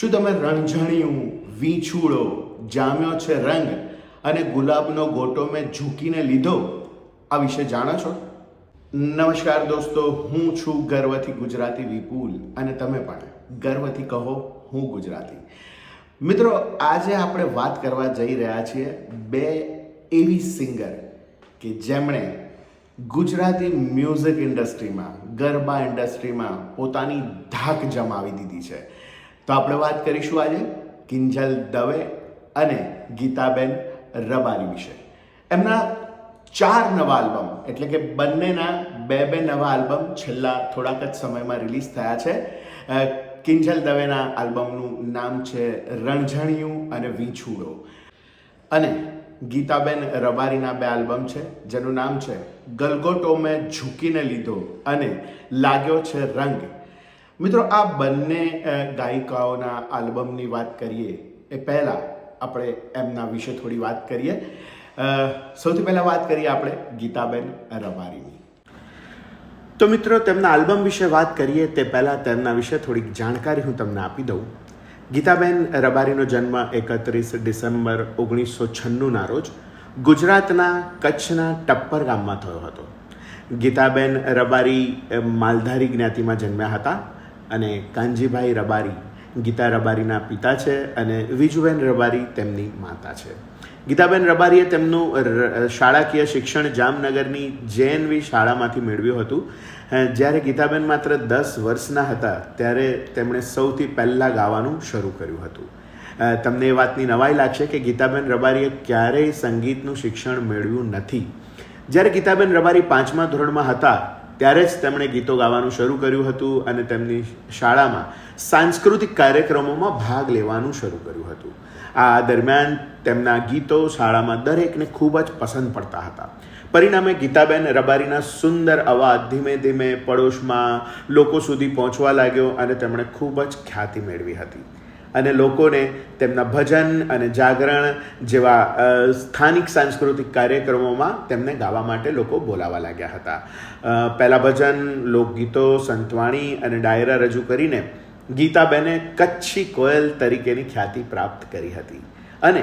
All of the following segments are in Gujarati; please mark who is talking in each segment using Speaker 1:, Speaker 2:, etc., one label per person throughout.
Speaker 1: શું તમે રણઝણિયું વીછુડો જામ્યો છે રંગ અને ગુલાબનો ગોટો મેં ઝૂકીને લીધો? આ વિશે જાણો છો? નમસ્કાર દોસ્તો, હું છું ગર્વથી ગુજરાતી વિપુલ અને તમે પણ ગર્વથી કહો, હું ગુજરાતી. મિત્રો, આજે આપણે વાત કરવા જઈ રહ્યા છીએ બે એવી સિંગર કે જેમણે ગુજરાતી મ્યુઝિક ઇન્ડસ્ટ્રીમાં, ગરબા ઇન્ડસ્ટ્રીમાં પોતાની ધાક જમાવી દીધી છે. તો આપણે વાત કરીશું આજે કિંજલ દવે અને ગીતાબેન રબારી વિશે. એમના ચાર નવા આલ્બમ, એટલે કે બંનેના બે બે નવા આલ્બમ છેલ્લા થોડાક જ સમયમાં રિલીઝ થયા છે. કિંજલ દવેના આલ્બમનું નામ છે રણઝણિયું અને વીછુડો. અને ગીતાબેન રબારીના બે આલ્બમ છે, જેનું નામ છે ગલગોટો મેં ઝૂકીને લીધો અને લાગ્યો છે રંગ. મિત્રો, આ બંને ગાયિકાઓના આલ્બમની વાત કરીએ એ પહેલાં આપણે એમના વિશે થોડી વાત કરીએ. સૌથી પહેલાં વાત કરીએ આપણે ગીતાબેન રબારીની. તો મિત્રો, તેમના આલ્બમ વિશે વાત કરીએ તે પહેલાં તેમના વિશે થોડીક જાણકારી હું તમને આપી દઉં. ગીતાબેન રબારીનો જન્મ એકત્રીસ ડિસેમ્બર ઓગણીસો છન્નુંના રોજ ગુજરાતના કચ્છના ટપ્પર ગામમાં થયો હતો. ગીતાબેન રબારી માલધારી જ્ઞાતિમાં જન્મ્યા હતા. અને કાનજીભાઈ રબારી, ગીતા રબારીના પિતા છે અને વિજુબેન રબારી તેમની માતા છે. ગીતાબેન રબારીએ તેમનું શાળાકીય શિક્ષણ જામનગરની જેએનવી શાળામાંથી મેળવ્યું હતું. જ્યારે ગીતાબેન માત્ર દસ વર્ષના હતા, ત્યારે તેમણે સૌથી પહેલાં ગાવાનું શરૂ કર્યું હતું. તમને એ વાતની નવાઈ લાગશે કે ગીતાબેન રબારીએ ક્યારેય સંગીતનું શિક્ષણ મેળવ્યું નથી. જ્યારે ગીતાબેન રબારી પાંચમા ધોરણમાં હતા ત્યારે જ તેમણે ગીતો ગાવાનું શરૂ કર્યું હતું અને તેમની શાળામાં સાંસ્કૃતિક કાર્યક્રમોમાં ભાગ લેવાનું શરૂ કર્યું હતું. આ દરમિયાન તેમના ગીતો શાળામાં દરેકને ખૂબ જ પસંદ પડતા હતા. પરિણામે ગીતાબેન રબારીના સુંદર અવાજ ધીમે ધીમે પડોશમાં લોકો સુધી પહોંચવા લાગ્યો અને તેમણે ખૂબ જ ખ્યાતિ મેળવી હતી. અને લોકોને તેમના ભજન અને જાગરણ જેવા સ્થાનિક સાંસ્કૃતિક કાર્યક્રમોમાં તેમને ગાવા માટે લોકો બોલાવા લાગ્યા હતા. પહેલાં ભજન, લોકગીતો, સંતવાણી અને ડાયરા રજૂ કરીને ગીતાબેને કચ્છી કોયલ તરીકેની ખ્યાતિ પ્રાપ્ત કરી હતી. અને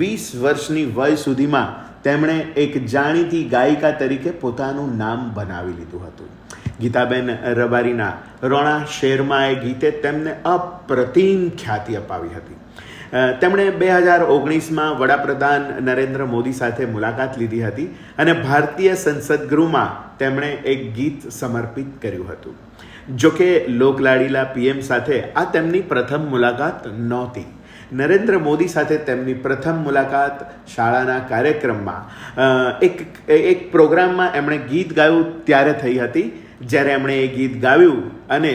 Speaker 1: વીસ વર્ષની વય સુધીમાં તેમણે એક જાણીતી ગાયિકા તરીકે પોતાનું નામ બનાવી લીધું હતું. ગીતાબેન રબારીના રોણા શેરમાએ ગીતે તેમને અપ્રતિમ ખ્યાતિ અપાવી હતી. તેમણે બે હજાર ઓગણીસમાં વડાપ્રધાન નરેન્દ્ર મોદી સાથે મુલાકાત લીધી હતી અને ભારતીય સંસદ ગૃહમાં તેમણે એક ગીત સમર્પિત કર્યું હતું. જોકે લોકલાડીલા પીએમ સાથે આ તેમની પ્રથમ મુલાકાત નહોતી. નરેન્દ્ર મોદી સાથે તેમની પ્રથમ મુલાકાત શાળાના કાર્યક્રમમાં. એક એક પ્રોગ્રામમાં એમણે ગીત ગાયું ત્યારે થઈ હતી. જ્યારે એમણે એ ગીત ગાયું અને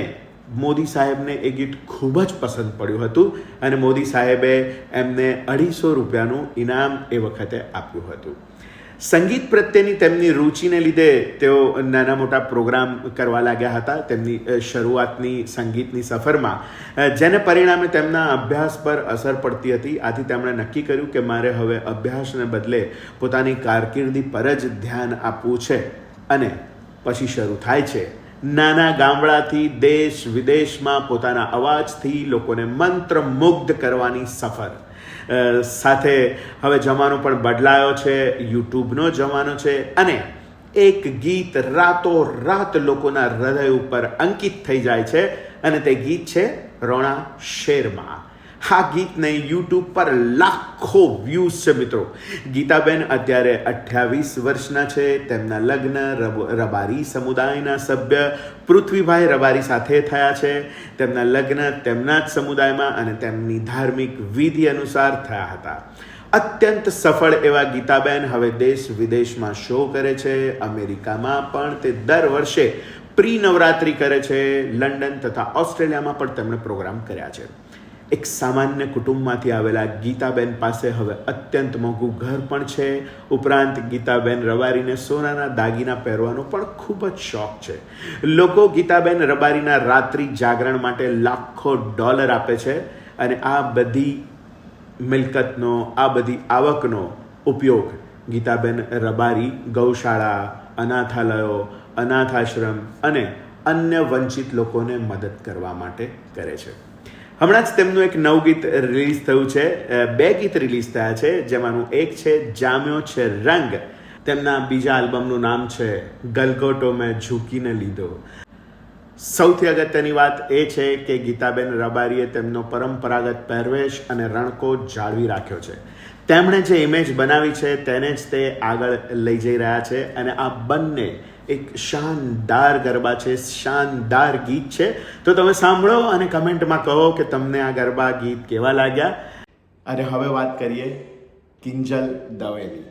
Speaker 1: મોદી સાહેબને એ ગીત ખૂબ જ પસંદ પડ્યું હતું અને મોદી સાહેબે એમને અઢીસો રૂપિયાનું ઇનામ એ વખતે આપ્યું હતું. સંગીત પ્રત્યેની તેમની રુચિને લીધે તેઓ નાના મોટા પ્રોગ્રામ કરવા લાગ્યા હતા તેમની શરૂઆતની સંગીતની સફરમાં. જેને પરિણામે તેમના અભ્યાસ પર અસર પડતી હતી. આથી તેમણે નક્કી કર્યું કે મારે હવે અભ્યાસને બદલે પોતાની કારકિર્દી પર જ ધ્યાન આપવું છે અને પછી શરૂ થાય છે. નાના ગામડાથી દેશ વિદેશમાં પોતાના અવાજથી લોકોને મંત્રમુગ્ધ કરવાની સફર. સાથે હવે જમાનો પણ બદલાયો છે, યુટ્યુબનો જમાનો છે અને એક ગીત રાતો રાત લોકોના હૃદય ઉપર અંકિત થઈ જાય છે અને તે ગીત છે રોણા શેરમાં. આ ગીતને યુટ્યુબ પર લાખો વ્યૂઝ છે મિત્રો. ગીતાબેન અત્યારે અઠ્યાવીસ વર્ષના છે, તેમના લગ્ન, રબ- રબારી સમુદાયના સભ્ય પૃથ્વીભાઈ રબારી સાથે થયા છે. તેમના લગ્ન તેમના જ સમુદાયમાં અને તેમની ધાર્મિક વિધિ અનુસાર થયા હતા. અત્યંત સફળ એવા ગીતાબેન હવે દેશ વિદેશમાં શો કરે છે, અમેરિકામાં પણ તે દર વર્ષે પ્રી નવરાત્રિ કરે છે, લંડન તથા ઓસ્ટ્રેલિયામાં પણ તેમણે પ્રોગ્રામ કર્યા છે. એક સામાન્ય કુટુંબમાંથી આવેલા ગીતાબેન પાસે હવે અત્યંત મોંઘું ઘર પણ છે. ઉપરાંત ગીતાબેન રબારીને સોનાના દાગીના પહેરવાનો પણ ખૂબ જ શોખ છે. લોકો ગીતાબેન રબારીના રાત્રિ જાગરણ માટે લાખો ડોલર આપે છે અને આ બધી મિલકતનો, આ બધી આવકનો ઉપયોગ ગીતાબેન રબારી, ગૌશાળા, અનાથાલયો, અનાથાશ્રમ અને અન્ય વંચિત લોકોને મદદ કરવા માટે કરે છે. હમણાં જ તેમનું એક નવું ગીત રિલીઝ થયું છે. બે ગીત રિલીઝ થયા છે. જેમાંનું એક છે, જામ્યો છે રંગ. તેમના બીજા આલ્બમનું નામ છે, ગલગોટો મેં ઝૂકીને લીધો. સૌથી અગત્યની વાત એ છે કે ગીતાબેન રબારીએ તેમનો પરંપરાગત પહેરવેશ અને રણકો જાળવી રાખ્યો છે. તેમણે જે ઇમેજ બનાવી છે, તેને જ તે આગળ લઈ જઈ રહ્યા છે અને આ બંને એક શાનદાર ગરબા છે શાનદાર ગીત છે. તો તમે સાંભળો અને કમેન્ટમાં કહો કે તમને આ ગરબા ગીત કેવા લાગ્યા. અને હવે વાત કરીએ કિંજલ દવેની.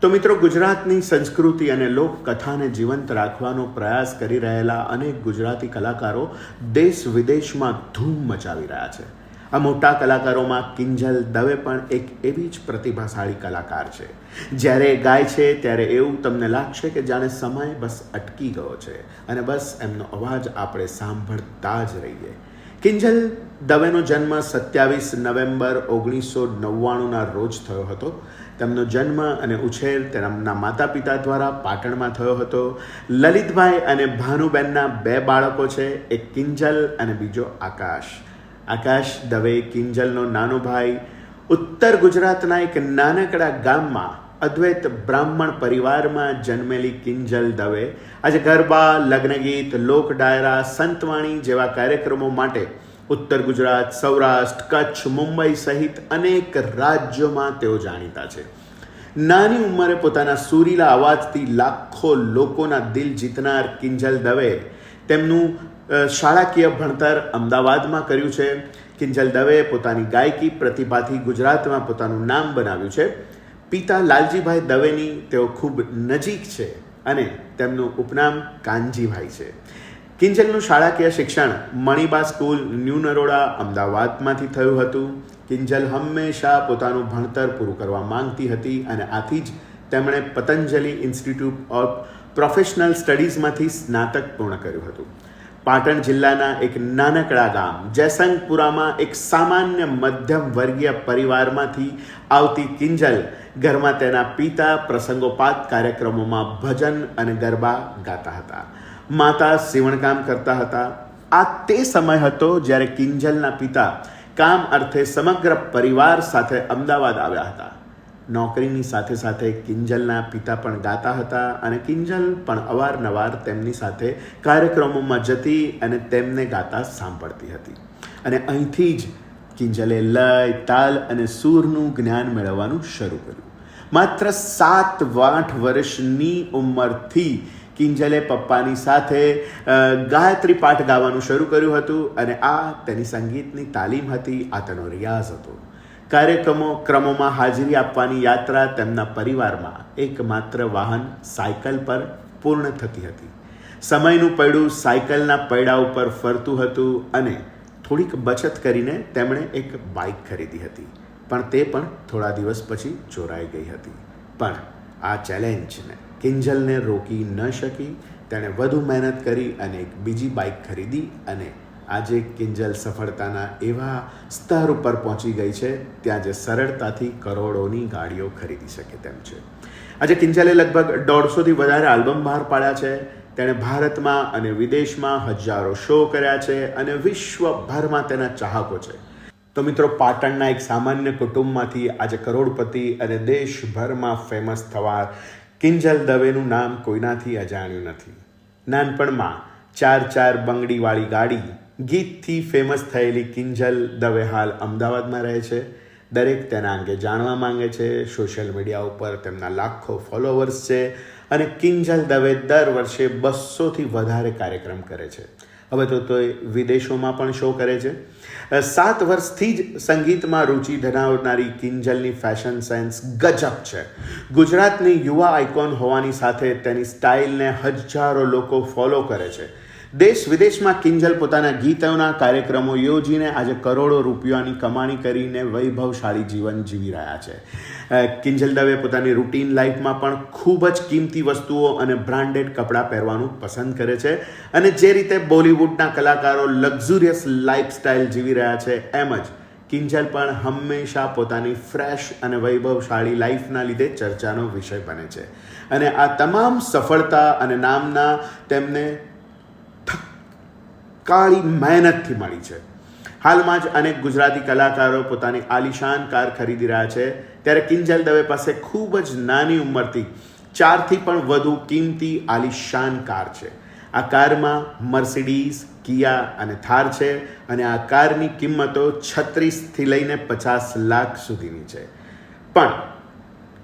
Speaker 1: તો મિત્રો ગુજરાતની સંસ્કૃતિ અને લોકકથાને જીવંત રાખવાનો પ્રયાસ કરી રહેલા અનેક ગુજરાતી કલાકારો દેશ વિદેશમાં ધૂમ મચાવી રહ્યા છે. આ મોટા કલાકારોમાં કિંજલ દવે પણ એક એવી જ પ્રતિભાશાળી કલાકાર છે. જ્યારે ગાય છે, ત્યારે એવું તમને લાગશે કે જાણે સમય બસ અટકી ગયો છે અને બસ એમનો અવાજ આપણે સાંભળતા જ રહીએ. કિંજલ દવેનો જન્મ સત્યાવીસ નવેમ્બર ઓગણીસો નવ્વાણુંના રોજ થયો હતો. તેમનો જન્મ અને ઉછેર તેમના માતા પિતા દ્વારા પાટણમાં થયો હતો. લલિતભાઈ અને ભાનુબેનના બે બાળકો છે, એક કિંજલ અને બીજો આકાશ. આકાશ દવે કિંજલનો નાનો ભાઈ, ઉત્તર ગુજરાતના એક નાનકડા ગામમાં અદ્વૈત બ્રાહ્મણ પરિવારમાં જન્મેલી કિંજલ દવે આજે ગરબા, લગ્નગીત, લોક ડાયરા, સંતવાણી જેવા કાર્યક્રમો માટે ઉત્તર ગુજરાત, સૌરાષ્ટ્ર, કચ્છ, મુંબઈ સહિત અનેક રાજ્યોમાં તેઓ જાણીતા છે. નાની ઉંમરે પોતાના સુરીલા અવાજથી લાખો લોકોના દિલ જીતનાર કિંજલ દવે તેમનું શાળાકીય ભણતર અમદાવાદમાં કર્યું છે. કિંજલ દવેએ પોતાની ગાયકી પ્રતિભાથી ગુજરાતમાં પોતાનું નામ બનાવ્યું છે. પિતા લાલજીભાઈ દવેની તેઓ ખૂબ નજીક છે અને તેમનું ઉપનામ કાનજીભાઈ છે. કિંજલનું શાળાકીય શિક્ષણ મણિબા સ્કૂલ, ન્યૂ નરોડા, અમદાવાદમાંથી થયું હતું. કિંજલ હંમેશા પોતાનું ભણતર પૂરું કરવા માંગતી હતી અને આથી જ તેમણે પતંજલિ ઇન્સ્ટિટ્યૂટ ઓફ પ્રોફેશનલ સ્ટડીઝમાંથી સ્નાતક પૂર્ણ કર્યું હતું. પાટણ જિલ્લાના એક નાનકડા ગામ, જયસંગપુરામાં એક સામાન્ય મધ્યમ વર્ગીય પરિવારમાંથી આવતી કિંજલ ઘરમાં તેના પિતા પ્રસંગોપાત કાર્યક્રમોમાં ભજન અને ગરબા ગાતા હતા. માતા સીવણકામ કરતા હતા. આ તે સમય હતો જ્યારે કિંજલના પિતા કામ અર્થે સમગ્ર પરિવાર સાથે અમદાવાદ આવ્યા હતા. નોકરીની સાથે સાથે કિંજલના પિતા પણ ગાતા હતા અને કિંજલ પણ અવારનવાર તેમની સાથે કાર્યક્રમોમાં જતી અને તેમને ગાતા સાંભળતી હતી. અને અહીંથી જ કિંજલે લય, તાલ અને સૂરનું જ્ઞાન મેળવવાનું શરૂ કર્યું. માત્ર સાત આઠ વર્ષની ઉંમરથી કિંજલે પપ્પાની સાથે ગાયત્રી પાઠ ગાવાનું શરૂ કર્યું હતું અને આ તેની સંગીતની તાલીમ હતી, આ તેનો રિયાઝ હતો. કાર્યક્રમો ક્રમોમાં હાજરી આપવાની યાત્રા તેમના પરિવારમાં એકમાત્ર વાહન સાયકલ પર પૂર્ણ થતી હતી. સમયનું પૈડું સાયકલના પૈડા ઉપર ફરતું હતું અને થોડીક બચત કરીને તેમણે એક બાઇક ખરીદી હતી. પણ તે પણ થોડા દિવસ પછી ચોરાઈ ગઈ હતી. પણ આ ચેલેન્જને કિંજલને રોકી ન શકી. તેણે વધુ મહેનત કરી અને એક બીજી બાઇક ખરીદી અને આજે કિંજલ સફળતાના એવા સ્તર ઉપર પહોંચી ગઈ છે, ત્યાં જે સરળતાથી કરોડોની ગાડીઓ ખરીદી શકે તેમ છે. આજે કિંજલે લગભગ દોઢસોથી વધારે આલ્બમ બહાર પાડ્યા છે. તેણે ભારતમાં અને વિદેશમાં હજારો શો કર્યા છે અને વિશ્વભરમાં તેના ચાહકો છે. તો મિત્રો, પાટણના એક સામાન્ય કુટુંબમાંથી આજે કરોડપતિ અને દેશભરમાં ફેમસ થવા કિંજલ દવેનું નામ કોઈનાથી અજાણ્યું નથી. નાનપણમાં ચાર ચાર બંગડીવાળી ગાડી ગીતથી ફેમસ થયેલી કિંજલ દવે હાલ અમદાવાદમાં રહે છે. દરેક તેના અંગે જાણવા માંગે છે. સોશિયલ મીડિયા ઉપર તેમના લાખો ફોલોવર્સ છે અને કિંજલ દવે દર વર્ષે બસોથી વધારે કાર્યક્રમ કરે છે. હવે તો તો વિદેશોમાં પણ શો કરે છે. સાત વર્ષથી જ સંગીતમાં રુચિ ધરાવનારી કિંજલની ફેશન સેન્સ ગજબ છે. ગુજરાતની યુવા આઇકોન હોવાની સાથે તેની સ્ટાઇલને હજારો લોકો ફોલો કરે છે. દેશ વિદેશમાં કિંજલ પોતાના ગીતોના કાર્યક્રમો યોજીને આજે કરોડો રૂપિયાની કમાણી કરીને વૈભવશાળી જીવન જીવી રહ્યા છે. કિંજલ દવે પોતાની રૂટીન લાઈફમાં પણ ખૂબ જ કિંમતી વસ્તુઓ અને બ્રાન્ડેડ કપડાં પહેરવાનું પસંદ કરે છે અને જે રીતે બોલિવૂડના કલાકારો લક્ઝુરિયસ લાઈફસ્ટાઈલ જીવી રહ્યા છે એમ જ કિંજલ પણ હંમેશા પોતાની ફ્રેશ અને વૈભવશાળી લાઈફના લીધે ચર્ચાનો વિષય બને છે. અને આ તમામ સફળતા અને નામના તેમને કાળી મહેનતથી મળી છે. હાલમાં જ અનેક ગુજરાતી કલાકારો પોતાની આલિશાન કાર ખરીદી રહ્યા છે. ત્યારે કિંજલ દવે પાસે ખૂબ જ નાની ઉંમરથી ચારથી પણ વધુ કિંમતી આલિશાન કાર છે. આ કારમાં મર્સિડીઝ, કિયા અને થાર છે અને આ કારની કિંમતો છત્રીસથી લઈને પચાસ લાખ સુધીની છે. પણ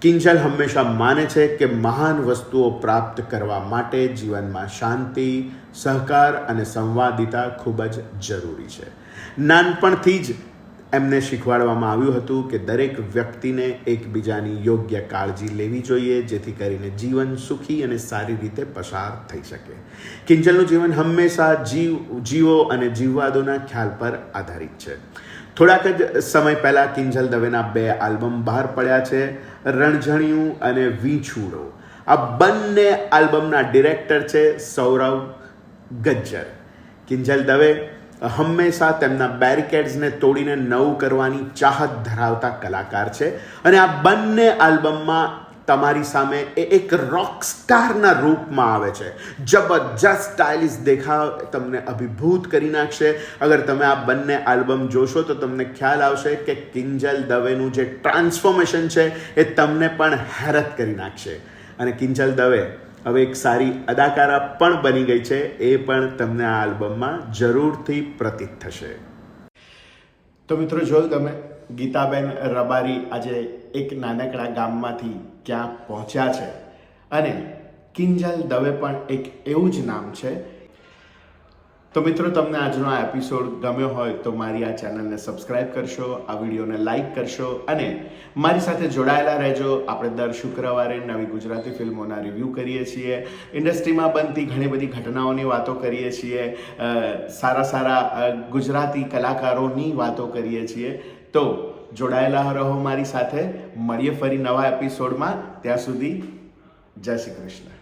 Speaker 1: કિંજલ હંમેશા માને છે કે મહાન વસ્તુઓ પ્રાપ્ત કરવા માટે જીવનમાં શાંતિ, સહકાર અને સંવાદિતા ખૂબ જ જરૂરી છે. નાનપણથી જ એમને શીખવાડવામાં આવ્યું હતું કે દરેક વ્યક્તિને એકબીજાની યોગ્ય કાળજી લેવી જોઈએ, જેથી કરીને જીવન સુખી અને સારી રીતે પસાર થઈ શકે. કિંજલનું જીવન હંમેશા જીવ જીવો અને જીવવાદોના ખ્યાલ પર આધારિત છે. થોડાક જ સમય પહેલાં કિંજલ દવેના બે આલ્બમ બહાર પડ્યા છે, રણઝણિયું અને વીંછુડો. આ બંને આલ્બમના ડિરેક્ટર છે સૌરવ ગજ્જર. કિંજલ દવે હંમેશા તેમના બેરિકેડ્સને તોડીને નવું કરવાની ચાહત ધરાવતા કલાકાર છે અને આ બંને આલ્બમમાં તમારી સામે એ એક રોક સ્ટારના રૂપમાં આવે છે. જબરજસ્ત સ્ટાઇલિશ દેખાવ તમને અભિભૂત કરી નાખશે. અગર તમે આ બંને આલ્બમ જોશો તો તમને ખ્યાલ આવશે કે કિંજલ દવેનું જે ટ્રાન્સફોર્મેશન છે એ તમને પણ હેરત કરી નાખશે. અને કિંજલ દવે હવે એક સારી અદાકારા પણ બની ગઈ છે. એ પણ તમને આ આલ્બમમાં જરૂરથી પ્રતીત થશે. તો મિત્રો જોયું તમે ગીતાબેન રબારી આજે એક નાનકડા ગામમાંથી ક્યાં પહોંચ્યા છે. અને કિંજલ દવે પણ એક એવું જ નામ છે. તો મિત્રો, તમને આજનો આ એપિસોડ ગમ્યો હોય તો મારી આ ચેનલને સબસ્ક્રાઇબ કરશો, આ વિડીયોને લાઇક કરશો અને મારી સાથે જોડાયેલા રહેજો. આપણે દર શુક્રવારે નવી ગુજરાતી ફિલ્મોના રિવ્યૂ કરીએ છીએ. ઇન્ડસ્ટ્રીમાં બનતી ઘણી બધી ઘટનાઓની વાતો કરીએ છીએ. સારા સારા ગુજરાતી કલાકારોની વાતો કરીએ છીએ. તો જોડાયેલા રહો મારી સાથે. મળીએ ફરી નવા એપિસોડમાં ત્યાં સુધી જય શ્રી કૃષ્ણ.